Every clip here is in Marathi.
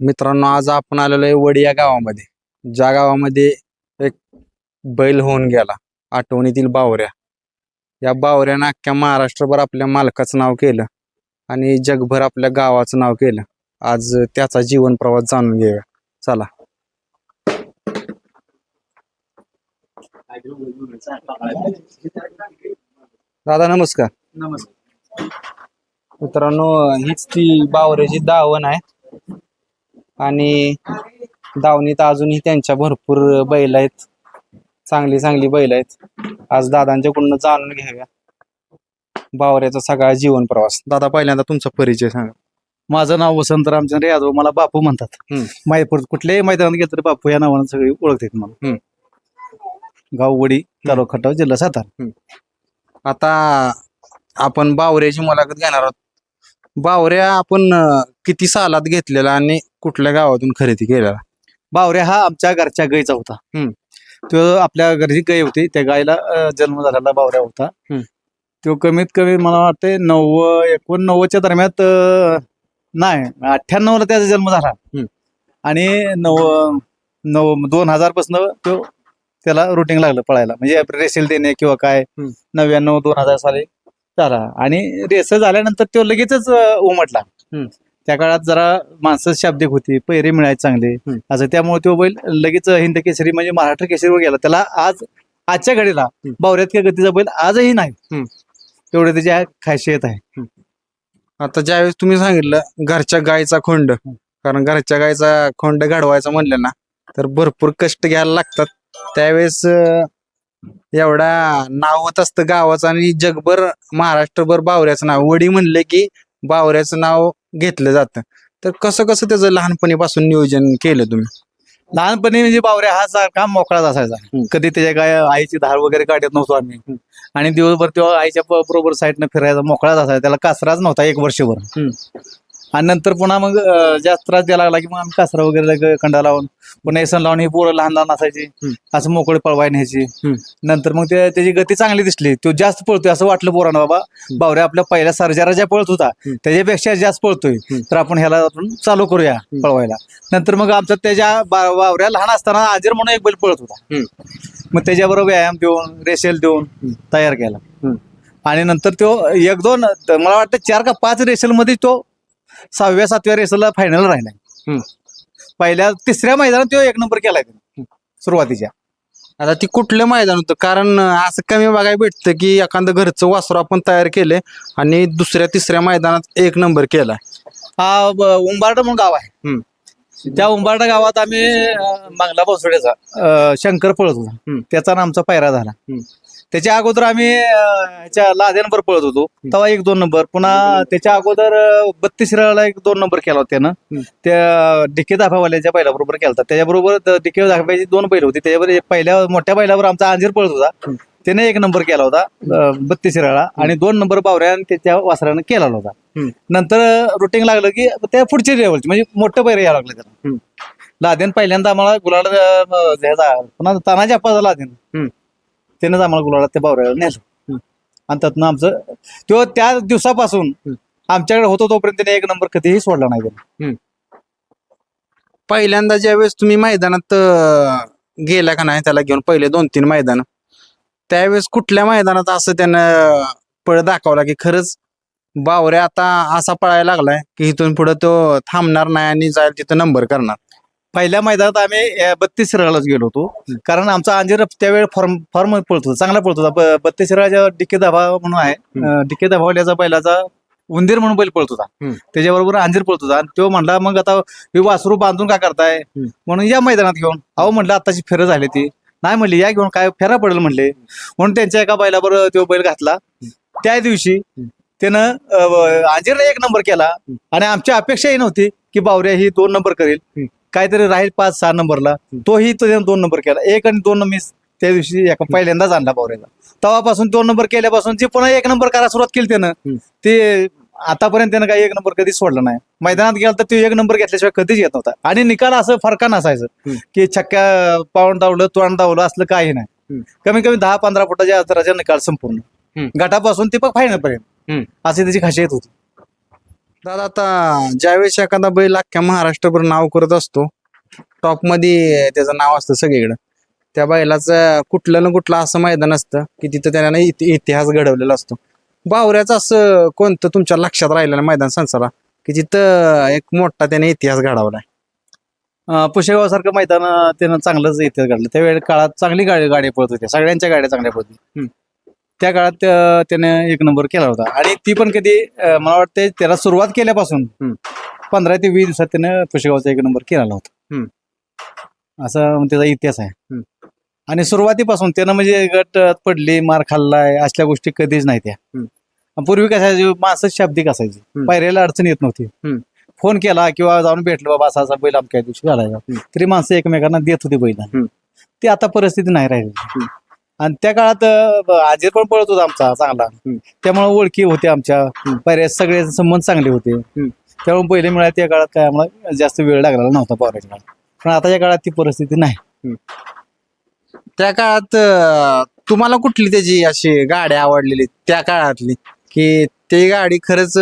मित्रांनो आज आपण आलेलो आहे वडी या गावामध्ये. ज्या गावामध्ये एक बैल होऊन गेला आठवणीतील बावऱ्या. या बावऱ्यानं अख्ख्या महाराष्ट्रभर आपल्या मालकाचं नाव केलं आणि जगभर आपल्या गावाचं नाव केलं. आज त्याचा जीवन प्रवास जाणून घेऊया. चला. दादा नमस्कार. नमस्कार. मित्रांनो हीच ती बावऱ्याची दावण आहे. आणि दावणीत अजूनही त्यांच्या भरपूर बैल आहेत. चांगली चांगली बैल आहेत. आज दादांच्याकडून जाणून घेऊया बावऱ्याचा सगळा जीवन प्रवास. दादा पहिल्यांदा तुमचा परिचय सांगा. माझं नाव वसंत रामचंद्र यादव मला बापू म्हणतात. हम्म. मायपूर कुठल्याही मैदानात गेलं तरी बापू या नावानं सगळी ओळखतात मला. हम्म. गाव वडी तालुका खटाव जिल्हा सातारा. आता आपण बावऱ्याची मुलाखत घेणार आहोत. बावऱ्या आपण अं, किती सालात घेतलेला आणि कुठल्या गावातून खरेदी केलेला बावऱ्या हा आमच्या घरच्या गाईचा होता हम्म. तो आपल्या घरी गाय होती त्या गायला अं, जन्म झालेला बावऱ्या होता हम्म. तो कमीत कमी मला वाटते नव्वद एकोणनव्वदच्या दरम्यान अं, नाही अठ्ठ्याण्णवला त्याचा जन्म झाला हम्म. आणि नव नव दोन हजार पासन तो त्याला रुटीन लागलं पळायला म्हणजे रेसेल देणे किंवा काय हम्म. नव्याण्णव दोन हजार साली झाला आणि रेस झाल्यानंतर तो लगेचच उमटला. त्या काळात जरा माणसं शाब्दिक होती पैरे मिळायचे चांगले. असं त्यामुळे तो बैल लगेच हिंद केसरी म्हणजे महाराष्ट्र केसरीवर गेला. त्याला आज आजच्या घडीला. बावऱ्यात किंवा गतीचा बैल आजही नाही. तेवढे त्याची खासियत आहे. आता ज्यावेळेस तुम्ही सांगितलं घरच्या गायचा खोंड. कारण घरच्या गायचा खोंड घडवायचा म्हणलं ना तर भरपूर कष्ट घ्यायला लागतात. त्यावेळेस एवढा नाव होत असतं गावाचं आणि जगभर महाराष्ट्रभर बावऱ्याचं नाव. वडी म्हणले की बावऱ्याचं नाव घेतलं जातं. तर कसं कसं त्याचं लहानपणीपासून नियोजन केलं तुम्ही? लहानपणी म्हणजे बावऱ्या हा सारखा मोकळाच असायचा. कधी त्याच्या काय आईची धार वगैरे काढत नव्हतो आम्ही. आणि दिवसभर तेव्हा आईच्या बरोबर साईडनं फिरायचा मोकळाच असायचा. त्याला कासराच नव्हता एक वर्षभर. आणि नंतर पुन्हा मग अं, जास्त त्रास द्यायला लागला की मग आम्ही कासरा वगैरे लगे कंडा लावून पुन्हा एसन लावून ही पोरं लहान लहान असायची हम्म. असं मोकळे पळवाय न्यायची हम्म. नंतर मग ते त्याची गती चांगली दिसली तो जास्त पळतोय असं वाटलं पोरांना बाबा बावऱ्या आपल्या पहिल्या सर्जारा ज्या पळत होता हम्म. त्याच्यापेक्षा जास्त पळतोय हम्म. तर आपण ह्याला आपण चालू करूया पळवायला नंतर मग आमचा त्याच्या बा- बावऱ्या लहान असताना आजीर म्हणून एक बैल पळत होता मग त्याच्याबरोबर व्यायाम देऊन रेसेल देऊन. तयार केला. आणि नंतर तो एक दोन मला वाटतं चार का पाच रेसलमध्ये तो सहाव्या सातव्या रेसलला फायनल राहिला हम्म. पहिल्या तिसऱ्या मैदानात तो एक नंबर केलाय त्याने. सुरुवातीच्या. आता ती कुठलं मैदान होतं? कारण असं कमी बघायला भेटतं की एखादं घरचं वासरू आपण तयार केले आणि दुसऱ्या तिसऱ्या मैदानात एक नंबर केला हा उंबारडा म्हणून गाव आहे. त्या उंबारडा गावात आम्ही मांगला बसवड्याचा शंकर पळत होता. त्याचा आमचा पायरा झाला. त्याच्या अगोदर आम्ही अं, ह्याच्या लादेनवर पळत होतो. तेव्हा एक दोन नंबर. पुन्हा त्याच्या अगोदर बत्तीस शिराळाला एक दोन नंबर केला होता त्यानं. त्या डिके दाफावाल्याच्या बैलाबरोबर केला होता. त्याच्याबरोबर द- डिके दाफावाल्याची दोन बैल होती. त्याच्यावर एक पहिल्या मोठ्या बैलावर आमचा अंजीर पळत होता. त्याने एक नंबर केला होता बत्तीस शिराळा आणि दोन नंबर बावऱ्या आणि त्याच्या वासरानं केला होता. नंतर रुटीन लागलं की त्या पुढच्या लेवलची म्हणजे मोठं पैर यावं लागलं त्याला. लादेन पहिल्यांदा आम्हाला गुलाल अं, ह्याचा पुन्हा तानाच्या अप्पाचा लादेन. हम्म. त्यानंच आम्हाला गुलाला त्या बावऱ्याला नेलं. आणि त्यातनं आमचं तो त्या दिवसापासून. आमच्याकडे होतो तोपर्यंत त्याने एक नंबर कधीही सोडला नाही त्याने पहिल्यांदा ज्यावेळेस तुम्ही मैदानात गेला का नाही त्याला घेऊन पहिले दोन तीन मैदान त्यावेळेस कुठल्या मैदानात असं त्यानं पळ दाखवला की खरंच बावऱ्या आता असा पळायला लागलाय की इथून पुढे तो थांबणार नाही आणि जाईल तिथं नंबर करणार पहिल्या मैदानात आम्ही बत्तीस शिराळाच गेलो होतो. कारण आमचा अंजीर त्यावेळी फॉर्म फॉर्म पळत होता चांगला पळत बत्तीस शिराळाच्या डिके दाभा म्हणून आहे डिके दाभावल्याचा बैलाचा उंदीर म्हणून बैल पळत होता. त्याच्याबरोबर अंजीर पळत होता. आणि तो म्हणला मग आता हे वासरू बांधून का करताय. म्हणून या मैदानात घेऊन अहो म्हणलं आताची फेरं झाली ती. नाही म्हणली या घेऊन काय फेरा पडेल म्हणले. म्हणून त्यांच्या एका बैलाबरोबर तो बैल घातला. त्या दिवशी त्यानं अं, अंजीरला एक नंबर केला. आणि आमची अपेक्षाही नव्हती की बावऱ्या ही दोन नंबर करेल. काहीतरी राहील पाच सहा नंबरला. तोही त्याने दोन नंबर केला. एक आणि दोन मी त्या दिवशी एका पहिल्यांदाच आणला बावऱ्याला तेव्हापासून दोन नंबर केल्यापासून जी पुन्हा एक नंबर करायला सुरुवात केली त्यानं. ते आतापर्यंत त्यानं काही एक नंबर कधीच सोडला नाही. मैदानात गेला तर तो एक नंबर घेतल्याशिवाय कधीच येत नव्हता. आणि निकाल असं फरका नसायचं हम्म. की छक्क्या पाऊण धावलं तोंड धावलं असलं काही नाही. कमी कमी दहा पंधरा फुटाच्या अंतराच्या निकाल संपूर्ण. गटापासून ते फायनल पर्यंत. अशी त्याची खासियत होती. दादा आता ज्यावेळेस एखादा बैल अख्ख्या महाराष्ट्रभर नाव करत असतो टॉपमध्ये त्याचं नाव असतं सगळीकडं. त्या बैलाचं कुठलं ना कुठलं असं मैदान असतं की तिथं त्याने इति- इतिहास घडवलेला असतो. बावऱ्याचं असं कोणतं तुमच्या लक्षात राहिलेलं मैदान संसारा की तिथं एक मोठा त्याने इतिहास घडवलाय. अं, पुशेगाव मैदान त्यानं चांगलंच इतिहास घडलं. त्यावेळी काळात चांगली गाडी गाडी पळत होती सगळ्यांच्या गाड्या चांगल्या पळत. त्या काळात अं, त्याने एक नंबर केला होता आणि ती पण कधी अं, मला वाटतं त्याला सुरुवात केल्यापासून हम्म. पंधरा ते वीस दिवसात त्यानं पुशेगावचा एक नंबर केलेला होता. असं त्याचा इतिहास आहे हम्म. आणि सुरुवातीपासून त्यानं म्हणजे गट पडली मार खाल्लाय असल्या गोष्टी कधीच नाही त्या. पूर्वी कसायची माणसं शाब्दिक असायची हम्म. पायऱ्याला अडचण येत नव्हती हम्म. फोन केला किंवा जाऊन भेटलो बाबा असा असा बैल अमक्या दिवशी घालायचा हम्म. तरी माणसं एकमेकांना देत होती बैल हम्म. ती आता परिस्थिती नाही राहिली हम्म. आणि त्या काळात आजीर पण पळत होता आमचा चांगला. त्यामुळे ओळखी होत्या आमच्या. पर्याय सगळे संबंध चांगले होते. त्यामुळे पहिले मिळाले त्या काळात काय आम्हाला जास्त वेळ लागलेला नव्हता काळात पण आताच्या काळात ती परिस्थिती नाही. त्या काळात तुम्हाला कुठली त्याची अशी गाडी आवडलेली त्या काळातली? की ती गाडी खरंच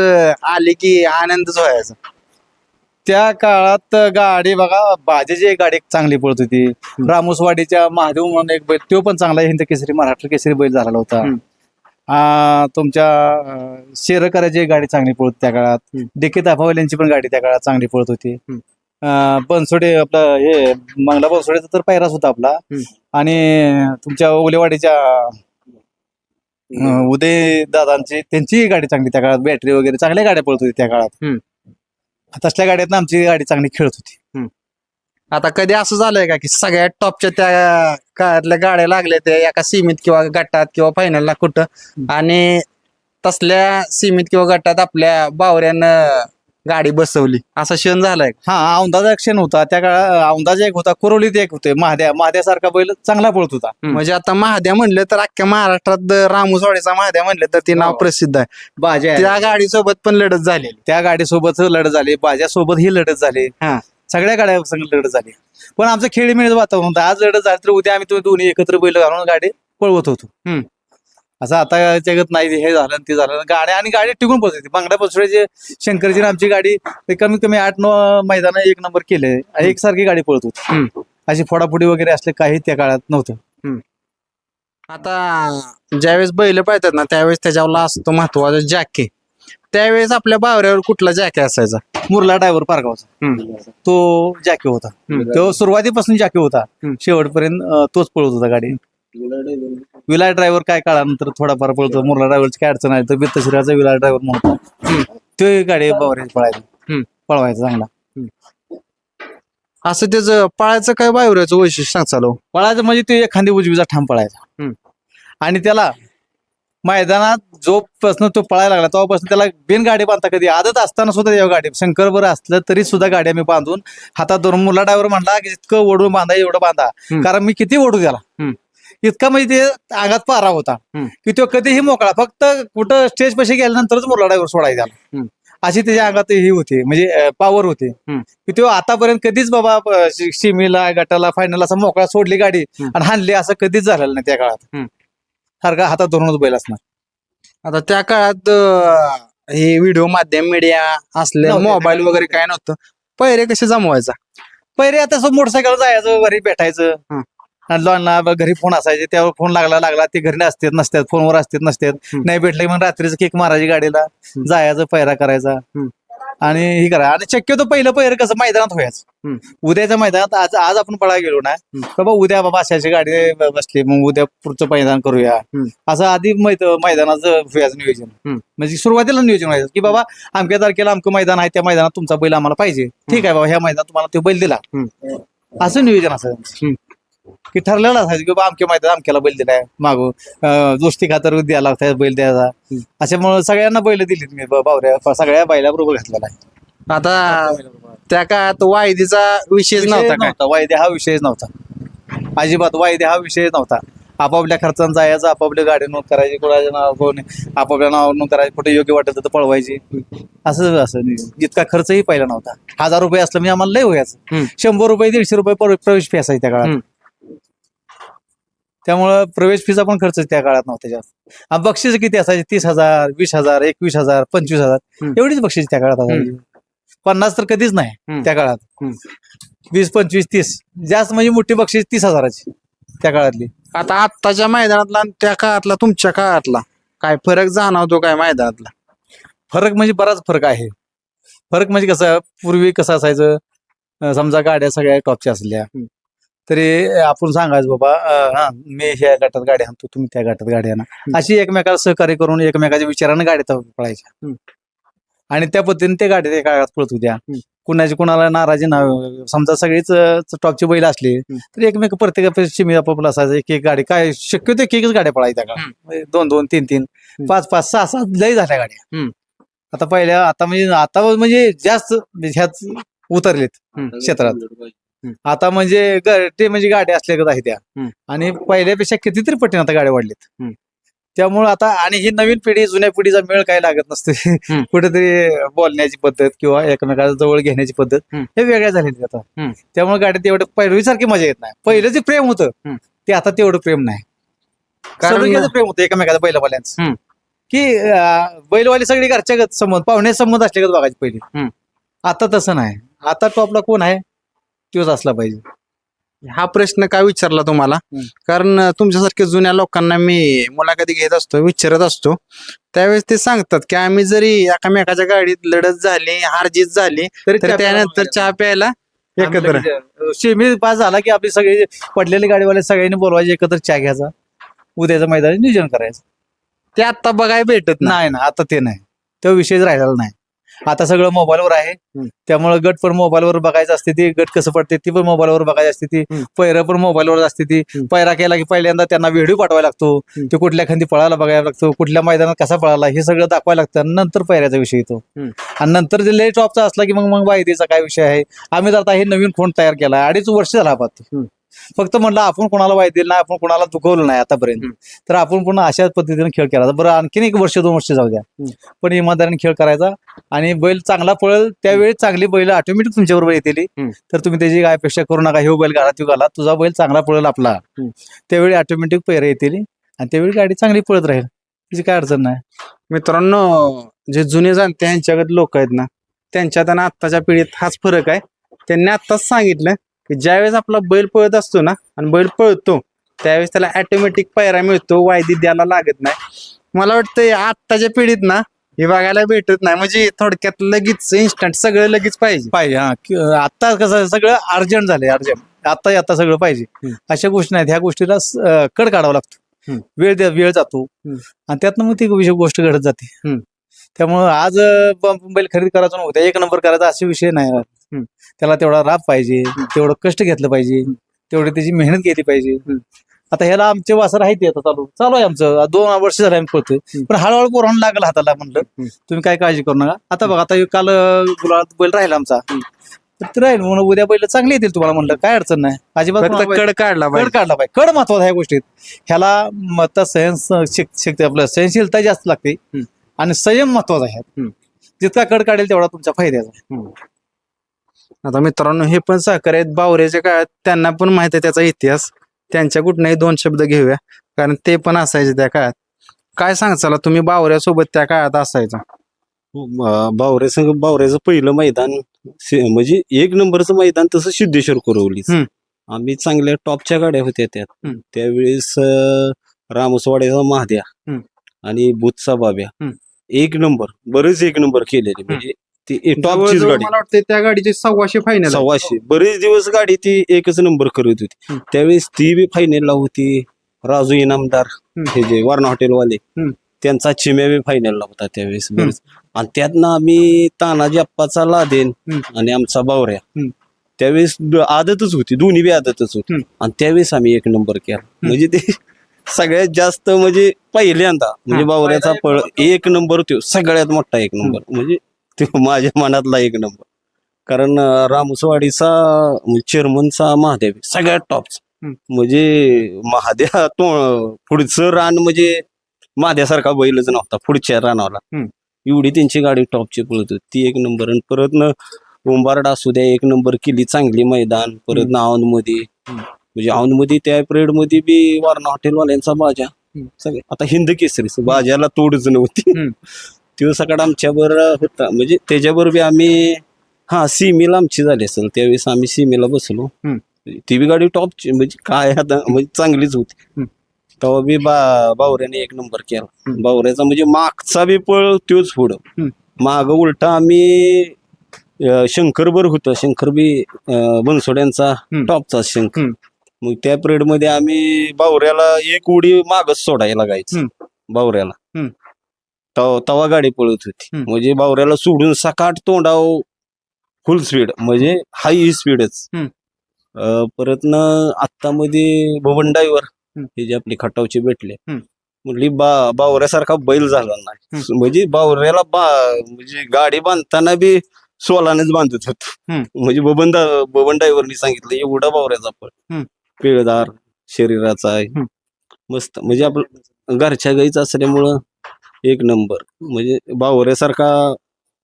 आली की आनंदच व्हायचा त्या काळात गाडी बघा बाजेची एक गाडी चांगली पळत होती. रामोसवाडीच्या महादेव म्हणून एक बैल तो पण चांगला हिंद केसरी महाराष्ट्र केसरी बैल झालेला होता. आ, तुमच्या शेरकराची एक गाडी चांगली पळत त्या काळात. डिके ताफावल्यांची पण गाडी त्या काळात चांगली पळत होती. बनसोडे आपलं हे मंगला बनसोडेचा तर पायराच होता आपला. आणि तुमच्या ओलेवाडीच्या उदय दादांची त्यांची गाडी चांगली त्या काळात. बॅटरी वगैरे चांगल्या गाड्या पळत होती त्या काळात. तसल्या गाड्यात आमची गाडी चांगली खेळत होती. आता कधी असं झालंय का की सगळ्यात टॉपच्या त्या काळातल्या गाड्या लागल्या त्या एका सीमित किंवा गटात किंवा फायनलला कुठं? आणि तसल्या सीमित किंवा गटात आपल्या बावऱ्यानं गाडी बसवली. असा क्षण झालाय? हा औंदाचा एक क्षण होता. त्या काळात औंदाचा एक होता कुरोलीत एक होते. महाद्या महाद्यासारखा बैल चांगला पळत होता. म्हणजे आता महाद्या म्हणलं तर अख्ख्या महाराष्ट्रात रामूसवाडीचा महाद्या म्हणलं तर ते नाव हो. प्रसिद्ध आहे. बाजा त्या गाडीसोबत पण लढत झालेली. त्या गाडीसोबत लढत झाली. बाजासोबत ही लढत झाली. हा. सगळ्या गाड्या संग लढत झाली. पण आमचं खेळीमेळीचं वातावरण होतं. आज लढत झाली तर उद्या आम्ही तो दोन्ही एकत्र बैल घालून गाडी पळवत होतो. हम्म. असं आता जगत नाही हे झालं ते झालं. गाड्या आणि गाडी टिकून पोहोचते होती. बांगडा पसुड्याचे शंकरजी आमची गाडी कमीत कमी आठ नऊ मैदान एक नंबर केले. एकसारखी गाडी पळत होती. अशी फोडाफोडी वगैरे असले काही त्या काळात नव्हतं. आता ज्यावेळेस बैल पाहतात ना त्यावेळेस त्याच्यावर असतो महत्त्वाचा जॅके त्यावेळेस आपल्या बावऱ्यावर कुठला जॅके असायचा? मुरला ड्रायव्हर पारगावचा. तो जॅकी होता. तो सुरुवातीपासून जॅकी होता. शेवटपर्यंत तोच पळत होता गाडी. विलाय ड्रायव्हर काय काळानंतर थोडाफार पळतो मुरला ड्रायव्हरची काय अडचण आहे तर बेतशिराचा विलाय ड्रायव्हर म्हणतो. तो गाडी बावरे पळायचा. पळवायचा चांगला. असं त्याचं पाळायचं काय बावऱ्याचं वैशिष्ट्य सांग चालू पळायचं म्हणजे ते एखादी उजवीचा ठाम पळायचा. आणि त्याला मैदानात जोपासून तो पळायला लागला तेव्हापासून त्याला बिन गाडी बांधता कधी आदत असताना सुद्धा तेव्हा गाडी शंकर बरं असलं तरी सुद्धा गाडी आम्ही बांधून हातात धरून मुला ड्रायव्हर म्हणला की जितकं ओढून बांधा एवढं बांधा. कारण मी किती ओढू त्याला. इतका म्हणजे ते अंगात पारा होता हम्म. की तो कधीही मोकळा फक्त कुठं स्टेज पैसे गेल्यानंतरच मुला ड्रायव्हर सोडायचा हम्म. अशी त्याच्या अंगात ही होती म्हणजे पॉवर होती हम्म. की तो आतापर्यंत कधीच बाबा अं, शि- शिमीला गटाला फायनल असं मोकळा सोडली गाडी हम्म. आणि हाणली असं कधीच झालेलं नाही त्या काळात हम्म. सारखा हातात धरूनच बैल असणार आता त्या काळात अं, हे व्हिडिओ माध्यम मीडिया असले नव्हते. मोबाईल वगैरे काय नव्हतं पैरे कसे जमवायचा पहिले आता मोटरसायकल जायचं घरी भेटायचं हं. लॉनला घरी फोन असायचे त्यावर फोन लागला लागला ते घरी नसतात नसतात फोनवर असतात नसतात. नाही भेटले मग रात्रीचं केक मारायची गाडीला. जायचं पैरा करायचा. आणि ही करा आणि शक्यतो पहिलं पहिलं कसं मैदानात. व्हायचं उद्याच्या मैदानात आज आज आपण पळा गेलो ना. बाबा उद्या बाबा अशाची गाडी बसली मग उद्या पुढचं मैदान करूया. असं आधी मैद- मैदानाचं व्हायचं नियोजन. म्हणजे सुरुवातीला नियोजन व्हायचं की बाबा अमक्या तारखेला अमकं मैदान आहे त्या मैदानात तुमचा बैल आम्हाला पाहिजे ठीक आहे बाबा ह्या मैदानात तुम्हाला तो बैल दिला. असं नियोजन असायचं. की ठरलेलं असायचं की बाबा अमक्या मैदान अमक्याला बैल दिलाय. मागू दोस्ती खातर द्यायला लागतात बैल द्यायचा. अशामुळे सगळ्यांना बैल दिलीत मी बावऱ्या सगळ्या बैला बरोबर घातलेला आहे आता त्या काळात वायदीचा विषयच नव्हता काय? नव्हता वायदे हा विषयच नव्हता. अजिबात वायदे हा विषयच नव्हता. आपापल्या खर्चानं जायचं आपापल्या गाडी नोंद करायची कोणाच्या नाव कोण आपापल्या नावावर नोंद करायची कुठे योग्य वाटेल तर पळवायची. असं असं. इतका खर्चही पहिला नव्हता. हजार रुपये असलं म्हणजे आम्हाला लय. व्हायचं शंभर रुपये दीडशे रुपये पर- प्रवेश फी असायची त्या काळात. त्यामुळं प्रवेश फीचा पण खर्च त्या काळात नव्हता जास्त. आणि बक्षीस किती असायचे? तीस हजार वीस हजार एकवीस हजार पंचवीस हजार. हम्म. एवढीच बक्षीस त्या काळात असायची. पन्नास तर कधीच नाही. त्या काळात. वीस पंचवीस तीस. जास्त म्हणजे मोठी बक्षीस तीस हजाराची त्या काळातली. आता आत्ताच्या मैदानातला आणि त्या काळातला तुमच्या काळातला काय फरक जाणवतो काय मैदानातला? फरक म्हणजे बराच फरक आहे. फरक म्हणजे कसं पूर्वी कसं असायचं? अं, समजा गाड्या सगळ्या टॉपच्या असल्या. हम्म. तरी आपण सांगायचं बाबा अं, हा मी ह्या गटात गाडी आणतो तुम्ही त्या गटात गाडी आणा अशी एकमेकाला सहकार्य करून एकमेकाच्या विचारानं गाड्या पळायच्या हम्म. आणि त्या पद्धतीने ते गाड्या त्या काळात पळत होत्या हम्म. कुणाची कुणाला नाराजी ना समजा सगळीच टॉपची बैल असली तर एकमेक प्रत्येक शिमी आपापला असायचं एक एक गाडी काय शक्यतो एक एकच गाड्या पळायच्या त्या काळात. म्हणजे दोन दोन तीन तीन पाच पाच सहा सात लय झाल्या गाड्या हम्म. आता पहिल्या आता म्हणजे आता म्हणजे जास्त ह्याच उतरलेत. क्षेत्रात आता म्हणजे ते म्हणजे गाड्या असल्या आहे त्या. आणि पहिल्यापेक्षा कितीतरी पटीने आता गाड्या वाढलेत हम्म. त्यामुळे आता आणि ही नवीन पिढी जुन्या पिढीचा मेळ काय लागत नसते. कुठेतरी बोलण्याची पद्धत किंवा एकमेकाच्या जवळ घेण्याची पद्धत. हे वेगळ्या झालेली आता. त्यामुळे गाड्यात एवढं पहिल्यासारखी मजा येत नाही पहिलं जे प्रेम होतं. ते आता तेवढं प्रेम नाही कारण- प्रेम होतं एकमेकाचं बैलवाल्यांचं. की बैलवाली सगळी घरच्या संबंध पाहुणे संबंध असले बघायचे पहिले. आता तसं नाही आता टॉपला कोण आहे तोच असला पाहिजे. हा प्रश्न काय विचारला तुम्हाला? हम्म. कारण अं, तुमच्यासारख्या जुन्या लोकांना मी मुलाखती घेत असतो विचारत असतो. त्यावेळेस ते सांगतात की आम्ही जरी एकामेकाच्या गाडीत लढत झाली हारजीत झाली तर त्यानंतर चहा प्यायला एकत्र. शेमी पास झाला की आपली सगळी पडलेली गाडीवाले सगळ्यांनी बोलवायचे एकत्र चहा घ्यायचा. उद्याचं मैदानी नियोजन करायचं. ते आता बघायला भेटत नाही. ना आता ते नाही. तो विषयच राहिलेला नाही. आता सगळं मोबाईलवर आहे. त्यामुळे गट पण मोबाईलवर बघायचं असते ती गट कसं पडते ती पण मोबाईलवर बघायची असते ती. पैर पण मोबाईलवर असते ती. पैरा केला की पहिल्यांदा त्यांना व्हिडिओ पाठवायला लागतो. ते कुठल्या खांदी पळायला बघायला लागतो कुठल्या मैदानात कसा पळाला हे सगळं दाखवायला लागतं आणि नंतर पैऱ्याचा विषय येतो. आणि नंतर जे लेट टॉपचा असला की मग मग वायदेचा काय विषय आहे आम्ही तर आता हे नवीन फोन तयार केला अडीच वर्ष झाला पाहतो. फक्त म्हणलं आपण कोणाला वायदेल नाही आपण कोणाला दुखवलं नाही आतापर्यंत. तर आपण पुन्हा अशाच पद्धतीने खेळ केला. बरं आणखीन एक वर्ष दोन वर्ष जाऊ द्या. पण इमानदारीने खेळ करायचा. आणि बैल चांगला पळेल त्यावेळी चांगली बैल ऑटोमॅटिक तुमच्या बरोबर येतील. तर तुम्ही त्याची काय अपेक्षा करू नका. हे बैल घाला तू घाला. तुझा बैल चांगला पळेल आपला. त्यावेळी ऑटोमॅटिक पैर येतील. आणि त्यावेळी गाडी चांगली पळत राहील. त्याची काय अडचण नाही. मित्रांनो जे जुने जाणते यांच्यागत लोक आहेत ना त्यांच्यात आणि आत्ताच्या पिढीत हाच फरक आहे. त्यांनी आत्ताच सांगितलं की ज्यावेळेस आपला बैल पळत असतो ना आणि बैल पळतो त्यावेळेस त्याला ऑटोमॅटिक पायरा मिळतो वायदी द्यायला लागत नाही. मला वाटतं आत्ताच्या पिढीत ना हे बघायला भेटत नाही. म्हणजे थोडक्यात लगेच इन्स्टंट सगळं लगेच पाहिजे. पाहिजे हा. आता कसं सगळं अर्जंट झालंय अर्जंट. आता आता सगळं पाहिजे. अशा गोष्टी नाहीत. ह्या गोष्टीला कड काढावा लागतो. वेळ वेळ जातो. आणि त्यातनं मग ती विषय गोष्ट घडत जाते. त्यामुळं आज बैल खरेदी करायचा नव्हता. एक नंबर करायचा असे विषय नाही. त्याला तेवढा राब पाहिजे तेवढं कष्ट घेतलं पाहिजे तेवढी त्याची मेहनत घेतली पाहिजे. आता ह्याला आमचे वासर आहेत ते आता चालू चालू आहे आमचं. दोन वर्ष झालं आम्ही पळतोय पण हळूहळू पोरांना लागलं हाताला म्हणलं. तुम्ही काय काळजी करू नका. आता बघा आता काल अं, गुलाबात बैल राहिला आमचा. तर राहील म्हणून उद्या बैल चांगले येतील तुम्हाला म्हणलं. काय अडचण नाही. अजिबात कड काढला कड काढला पाहिजे. कड महत्त्वाचा ह्या गोष्टीत. ह्याला मत सहन शक्ती आपलं सहनशीलता जास्त लागते. आणि संयम महत्त्वाचा आहे. जितका कड काढेल तेवढा तुमच्या फायद्याचा. आता मित्रांनो हे पण सहकारी आहेत. बावऱ्याच्या काळात त्यांना पण माहीत आहे त्याचा इतिहास. त्यांच्या कुठनंही दोन शब्द घेऊया कारण ते पण असायचे त्या काळात. काय सांगचाला तुम्ही बावऱ्यासोबत त्या काळात असायचा? बावरे संघ बावऱ्याचं पहिलं मैदान म्हणजे एक नंबरचं मैदान तसं सिद्धेश्वर कुरवलीच. हम्म. आम्ही चांगल्या टॉपच्या गाड्या होत्या त्यात. त्यावेळेस रामसवाड्याचा महाद्या. आणि बुथचा बाब्या. एक नंबर बरेच एक नंबर केलेले. म्हणजे ती जवळजवळ गाडी. मला वाटतं त्या गाडीचे सव्वाशे फायनल सव्वाशे. बरेच दिवस गाडी ती एकच नंबर करत होती. हम्म. त्यावेळेस ती बी फायनलला होती. राजू इनामदार हम्म. हे जे वारणा हॉटेलवाले हम्म. त्यांचा चिम्या बी फायनलला होता त्यावेळेस बरेच. आणि त्यातनं आम्ही तानाजी अप्पाचा लादेन हम्म. आणि आमचा बावऱ्या. हम्म. त्यावेळेस द- आदतच होती. दोन्ही बी आदतच होती. हम्म. आणि त्यावेळेस आम्ही एक नंबर केला. म्हणजे ते सगळ्यात जास्त म्हणजे पहिल्यांदा म्हणजे हा, बावऱ्याचा पळ एक नंबर तो सगळ्यात मोठा एक नंबर म्हणजे तो माझ्या मनातला एक नंबर. कारण रामसवाडीचा चेअरमनचा महादेव सगळ्यात टॉपचा हम्म. म्हणजे महाद्या तो पुढचं रान म्हणजे महाद्यासारखा बैलच नव्हता पुढच्या रानाला. एवढी त्यांची गाडी टॉपची पळत होती ती एक नंबर. आणि परत न उंबारडा असू द्या एक नंबर केली चांगली मैदान परत नावांमध्ये म्हणजे औंधमध्ये त्या पिरियडमध्ये बी वारणा हॉटेलवाल्यांचा बाजा. सगळे. आता हिंद केसरी बाजाला तोडच नव्हती. दिवसाकडे आमच्यावर होता म्हणजे त्याच्यावर बी आम्ही हा सीमेला आमची झाली असेल त्यावेळेस आम्ही सीमेला बसलो हम्म. ती बी गाडी टॉपची म्हणजे काय आता म्हणजे चांगलीच होती. तेव्हा बी बा बावऱ्याने एक नंबर केला. बावऱ्याचा म्हणजे मागचा बी पळ तोच पुढं. माग उलटा आम्ही शंकरभर होतं शंकर बी बनसोड्यांचा. टॉपचा शंकर. मग त्या पिरियडमध्ये आम्ही बावऱ्याला एक उडी मागच सोडायला लागायचं. बावऱ्याला. तव- तवा गाडी पळत होती हम्म. म्हणजे बावऱ्याला सोडून सकाट तोंडाव फुल स्पीड म्हणजे हाय स्पीडच हम्म. परत न आत्ता मध्ये भवन ड्रायव्हर हम्म. हे जे आपले खटावचे भेटले हम्म. म्हटली बा बावऱ्यासारखा बैल झाला नाही म्हणजे बावऱ्याला बा म्हणजे गाडी बांधताना बी सोलानेच बांधत होत हम्म. म्हणजे बबन दा- बबन ड्रायव्हरनी सांगितलं एवढा बावऱ्याचा पण. पिळदार शरीराचा आहे हम्म. मस्त म्हणजे आपलं घरच्या गाईचं असल्यामुळं एक नंबर म्हणजे बावऱ्यासारखा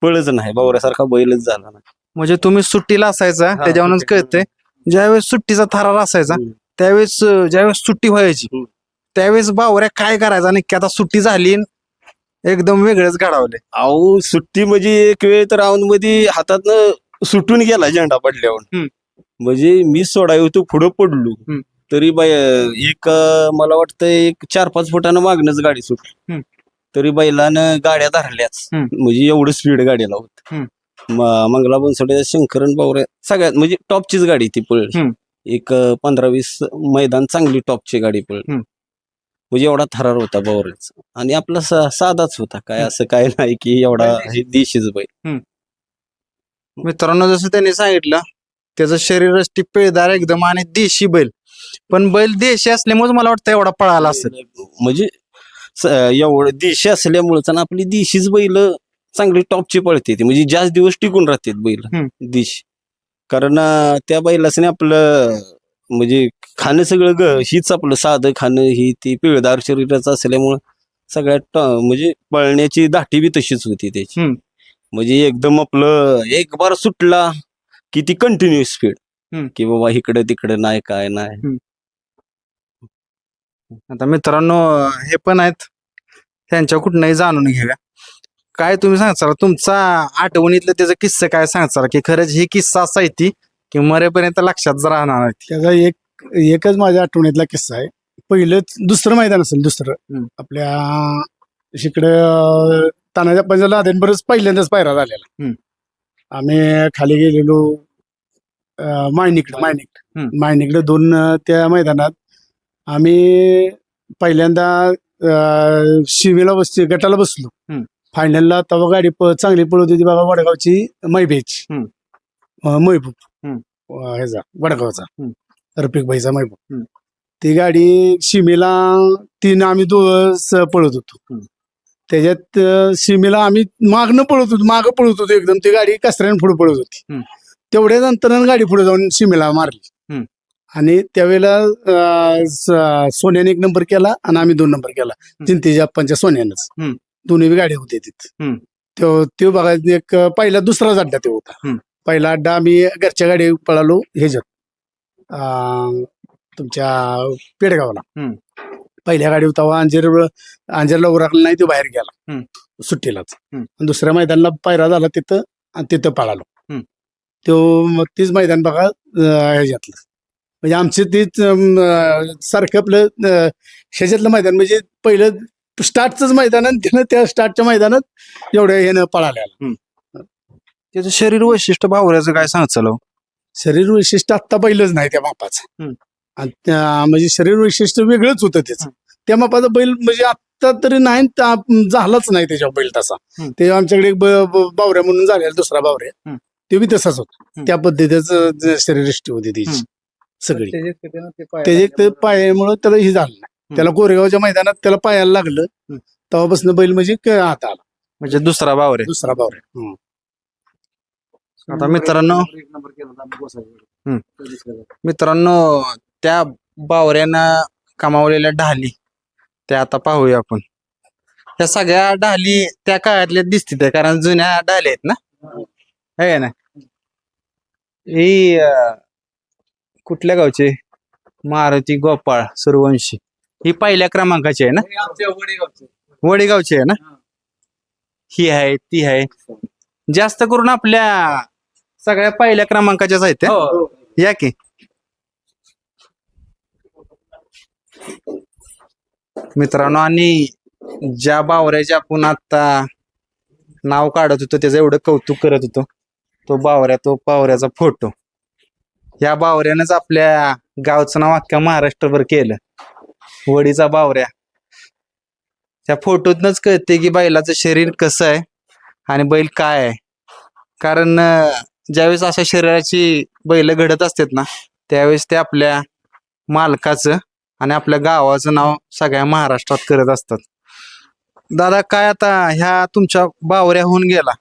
पळच नाही बावऱ्यासारखा बैलच झाला नाही म्हणजे तुम्ही सुट्टीला असायचा त्याच्यावरूनच सुट्टीला. कळतंय ज्यावेळेस सुट्टीचा थरार असायचा हम्म. त्यावेळेस अं, ज्यावेळेस सुट्टी व्हायची हम्म. त्यावेळेस बावऱ्या काय करायचा नक्की आता सुट्टी झाली न एकदम वेगळेच घडावले अहो सुट्टी म्हणजे एक वेळ तर राऊंडमध्ये हातातनं सुटून गेला झेंडा पडल्यावर हम्म. म्हणजे मी सोडाय होतो पुढं पडलो हम्म. तरी बाय एक अं, मला वाटतं एक चार पाच फुटानं मागणंच गाडी सुटली हम्म. तरी बैलानं गाड्या धरल्याच हम्म. म्हणजे एवढं स्पीड गाडीला होत. हम्म. मंगला बनसोडे शंकरन बावऱ्या सगळ्यात म्हणजे टॉपचीच गाडी ती पळली. हम्म. एक अं, पंधरा वीस मैदान चांगली टॉपची गाडी पळली. हम्म. म्हणजे एवढा थरार होता बावऱ्याचा आणि आपला सा- साधाच होता. काय असं काय नाही की एवढा हे देशीच बैल. मित्रांनो जसं त्यांनी सांगितलं त्याचं शरीर पिळदार एकदम आणि देशी बैल. पण बैल देशी असल्यामुळे मला वाटतं एवढा पळाला असेल. म्हणजे एवढं देशी असल्यामुळेच आणि आपली देशीच बैल चांगली टॉपची पळते ती म्हणजे जास्त दिवस टिकून राहतात बैल हम्म. देशी कारण अं, त्या बैलासने आपलं म्हणजे खाणं सगळं ग हीच आपलं साधं खाणं ही ती पिळदार शरीराचं असल्यामुळं सगळ्यात टॉ- म्हणजे पळण्याची दाटी बी तशीच होती त्याची हम्म. म्हणजे एकदम आपलं एक बार सुटला की ती कंटिन्यू स्पीड हम्म. की बाबा इकडं तिकडं नाही काय नाही आता मित्रांनो हे पण आहेत त्यांच्या कुठनंही जाणून घेऊया काय तुम्ही सांगचाल तुमचा आठवणीतलं त्याचा किस्सा काय सांगचाल की खरंच ही किस्सा असा आहे ती की मरेपर्यंत लक्षात राहणार आहे. त्याचा एक एकच माझ्या आठवणीतला किस्सा आहे पहिलं दुसरं मैदान असेल दुसरं. आपल्या इकडं तानाच्या पंजाला आधीबरच पहिल्यांदाच पायरा झालेला. आम्ही खाली गेलेलो मायनीकडे मायनीकडे हम्म. मायनीकडे दोन त्या मैदानात आम्ही पहिल्यांदा अं, शिमेला बस गटाला बसलो हम्म. फायनलला तेव्हा गाडी प- चांगली पळत होती बघा वडगावची मैबेची हम्म. अं, महबूब हम्म. अं, ह्याचा वडगावचा हम्म. रफिक भाईचा महबूब हम्म. ती गाडी सीमेला तीन आम्ही दोस पळत होतो हम्म. त्याच्यात अं, सीमेला आम्ही मागणं पळत होतो मागं पळत होतो एकदम ती गाडी कचऱ्याने पुढे पळत होती हम्म. तेवढ्याच अंतरानं गाडी पुढे जाऊन सीमेला मारली. आणि त्यावेळेला सोन्याने एक नंबर केला आणि आम्ही दोन नंबर केला चिंतेच्या आप्पांच्या सोन्यानंच. दोन्ही गाड्या होत्या तिथे. तो तो बघा एक पहिला दुसराच अड्डा तो होता. पहिला अड्डा आम्ही घरच्या गाडी पळालो ह्याच्यात तुमच्या पेडगावला. पहिल्या गाडी तेव्हा अंजेर अंजेरला उरकला नाही तो बाहेर गेला. सुट्टीलाच दुसऱ्या मैदानाला पायरा झाला तिथं आणि तिथं पळालो. तो मग तीच मैदान बघा ह्याच्यातलं म्हणजे आमचे तीच अं, सारखं आपलं अं, ह्याच्यातलं मैदान म्हणजे पहिलं स्टार्टच मैदान आणि तिनं त्या स्टार्टच्या मैदानात एवढ्या ह्यानं पळाल्या त्याचं शरीर वैशिष्ट्य भावऱ्याचं काय सांगचाल हो? शरीर वैशिष्ट्य आत्ता पहिलंच नाही त्या मापाचं हम्म. आणि त्या- म्हणजे शरीर वैशिष्ट्य वेगळंच होतं त्याचं. त्या मापाचा बैल म्हणजे आत्ता तरी नाही ता- झालाच नाही त्याच्यावर बैल तसा हम्म. ते आमच्याकडे एक ब- ब- बावऱ्या म्हणून झालेला दुसरा बावऱ्या हम्म. ते बी तसाच होता हम्म. त्या पद्धतीचं ज- शरीरयष्टी होती त्याची. सगळी. त्याचे त्याच्या ते पायामुळे त्याला हे झालं नाही. त्याला कोरेगावच्या मैदानात त्याला पायाला लागलं. तेव्हापासून बैल म्हणजे क- हात आला. म्हणजे दुसरा भावरे दुसरा हम्म. आता मित्रांनो मित्रांनो त्या बावऱ्यानं कमावलेल्या ढाली त्या आता पाहूया आपण. त्या सगळ्या ढाली त्या काळातल्या दिसतील कारण जुन्या ढाली आहेत ना? आहे ना ही कुठल्या गावचे? मारुती गोपाळ सूर्यवंशी ही पहिल्या क्रमांकाची आहे ना? वडेगावची. आहे ना? ही. आहे ती आहे. जास्त करून आपल्या सगळ्या पहिल्या क्रमांकाच्याच आहेत त्या. या की. मित्रांनो आणि ज्या बावऱ्याचे आपण आता नाव काढत होतो त्याचं एवढं कौतुक करत होतो तो बावऱ्या तो बावऱ्याचा फोटो. या बावऱ्यानंच आपल्या गावचं नाव अख्ख्या महाराष्ट्रभर केलं. वडीचा बावऱ्या. त्या फोटोतनच कळते की बैलाचं शरीर कसं आहे आणि बैल काय आहे. कारण ज्यावेळेस अशा शरीराची बैल घडत असतात ना त्यावेळेस ते आपल्या मालकाचं आणि आपल्या गावाचं नाव सगळ्या महाराष्ट्रात करत असतात. दादा काय आता ह्या तुमच्या बावऱ्या होऊन गेला.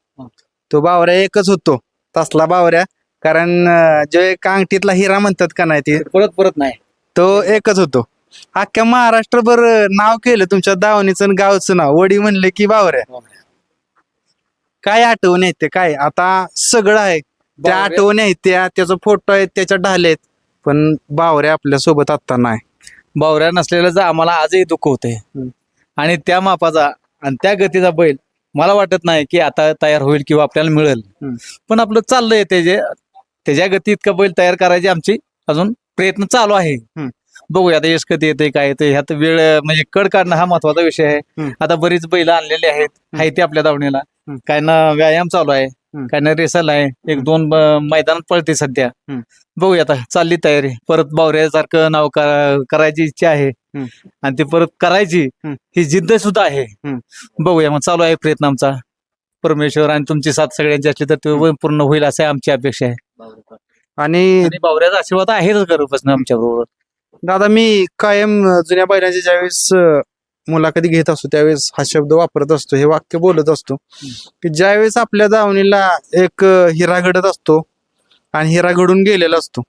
तो बावऱ्या एकच होतो. तसला बावऱ्या कारण अं, जो एक अंगठीतला हिरा म्हणतात का नाही ते? परत परत नाही. तो एकच होतो. अख्ख्या महाराष्ट्रभर नाव केलं तुमच्या दावणीचं आणि गावचं नाव. वडी म्हणले की बावऱ्या काय आठवण येते काय? आता सगळं आहे. त्या बावऱ्या- आठवणी आहेत त्या त्याचा फोटो आहेत त्याच्या ढाले आहेत. पण बावऱ्या आपल्यासोबत आता नाही. बावऱ्या नसलेल्याचं आम्हाला आजही दुःख होते आणि त्या मापाचा आणि त्या गतीचा बैल मला वाटत नाही की आता तयार होईल किंवा आपल्याला मिळेल. हम्म. पण आपलं चाललंय त्याचे त्याच्या गती इतका बैल तयार करायची आमची अजून प्रयत्न चालू आहे. बघूया आता यश कधी येते काय येते ह्यात वेळ म्हणजे कड काढणं हा महत्त्वाचा विषय आहे. आता बरीच बैल आणलेली आहेत. आहे ते आपल्या दावणीला. काय ना व्यायाम चालू आहे. काय ना रेसल आहे. एक दोन मैदानात पळते सध्या. बघूया आता चालली तयारी. परत बावऱ्यासारखं नाव करा- करायची इच्छा आहे. आणि ती परत करायची. ही जिद्द सुद्धा आहे. बघूया मग चालू आहे प्रयत्न आमचा. परमेश्वर आणि तुमची साथ सगळ्यांची असली तर ते पूर्ण होईल असं आमची अपेक्षा आहे. आणि आणि बावऱ्याचा आशीर्वाद आहेच घरपासून आमच्या बरोबर दादा मी कायम अं, जुन्या बैलांच्या ज्यावेळेस अं, मुलाखती घेत असतो त्यावेळेस हा शब्द वापरत असतो हे वाक्य बोलत असतो. की ज्यावेळेस आपल्या दावणीला एक अं, हिरा घडत असतो आणि हिरा घडून गेलेला असतो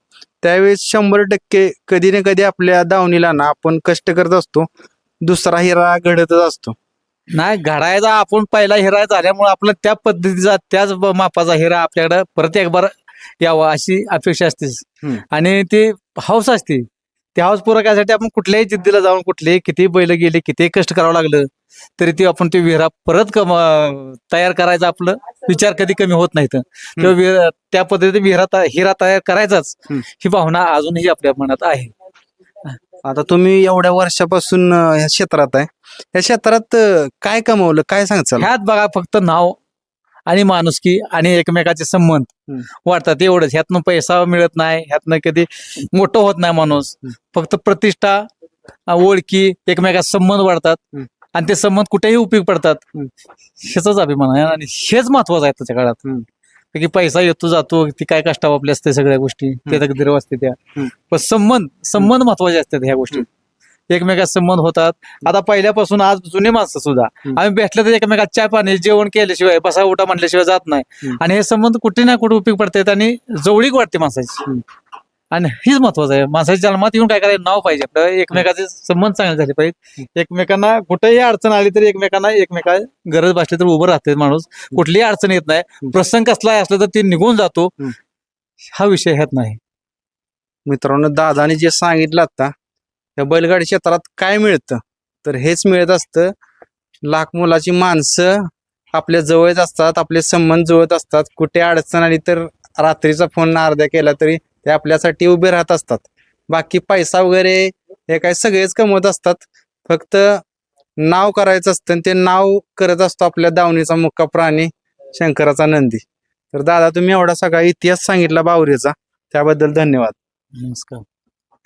त्यावेळेस शंभर टक्के कधी ना कधी आपल्या दावणीला ना आपण कष्ट करत असतो दुसरा हिरा घडतच असतो. नाही घडायचा आपण पहिला हिरा झाल्यामुळे आपला त्या पद्धतीचा त्याच ब- मापाचा हिरा आपल्याकडे परत एक बार यावा अशी अपेक्षा असते. हम्म. आणि ती हौस असते. त्या हौस पुरकासाठी आपण कुठल्याही जिद्दीला जाऊन कुठलेही किती बैल गेले किती कष्ट करावं लागलं तरी ते आपण ते विहिरा परत कम तयार करायचा आपलं विचार कधी कमी होत नाहीत. किंवा विहिरा- त्या पद्धतीने विहिरा त- हिरा तयार करायचाच. हम्म. ही भावना अजूनही आपल्या मनात आहे. आता तुम्ही एवढ्या वर्षापासून अं, ह्या क्षेत्रात आहे. या क्षेत्रात अं, काय कमवलं? काय सांगचाल? ह्यात बघा फक्त नाव आणि माणुसकी आणि एकमेकाचे संबंध. वाढतात एवढंच ह्यातनं पैसा मिळत नाही ह्यातनं कधी मोठं होत नाही माणूस फक्त प्रतिष्ठा ओळखी एकमेकाचे संबंध वाढतात. आणि ते संबंध कुठेही उपयोग पडतात. ह्याचाच अभिमान आहे आणि हेच महत्वाचं आहे त्याच्या काळात. की पैसा येतो जातो ती काय कष्टाव आपल्या असते सगळ्या गोष्टी ते तकदीर असते त्या. पण संबंध संबंध महत्त्वाचे असतात ह्या गोष्टी एकमेकात संबंध होतात आता पहिल्यापासून आज जुने माणसं सुद्धा. आम्ही भेटलं तर एकमेकात चहा पाणी जेवण केल्याशिवाय बसा उठा म्हटल्याशिवाय जात नाही. आणि हे संबंध कुठे ना कुठे उपयोग पडतात आणि जवळीक वाटते माणसाची. आणि हेच महत्वाचं आहे. माणसाच्या जन्मात येऊन काय करायचं? नाव पाहिजे आपलं. एकमेकाचे संबंध चांगले झाले पाहिजे एकमेकांना कुठेही अडचण आली तरी एकमेकांना एकमेका गरज भासली तर उभं राहते माणूस. कुठलीही अडचण येत नाही. प्रसंग कसलाही असलं तर ते निघून जातो. हा विषय ह्यात नाही. मित्रांनो दादाने जे सांगितलं आता या बैलगाडी क्षेत्रात काय मिळतं? तर हेच मिळत असतं. लाख मुलाची माणसं आपल्या जवळच असतात आपले संबंध जुळत असतात. कुठे अडचण आली तर रात्रीचा फोन अर्ध्या केला तरी ते आपल्यासाठी उभे राहत असतात. बाकी पैसा वगैरे हे काय सगळेच कमवत असतात. फक्त नाव करायचं असतं आणि ते नाव करत असतो आपल्या दावणीचा मुक्का प्राणी शंकराचा नंदी. तर दादा तुम्ही एवढा सगळा इतिहास सांगितला बावरीचा. त्याबद्दल धन्यवाद. नमस्कार.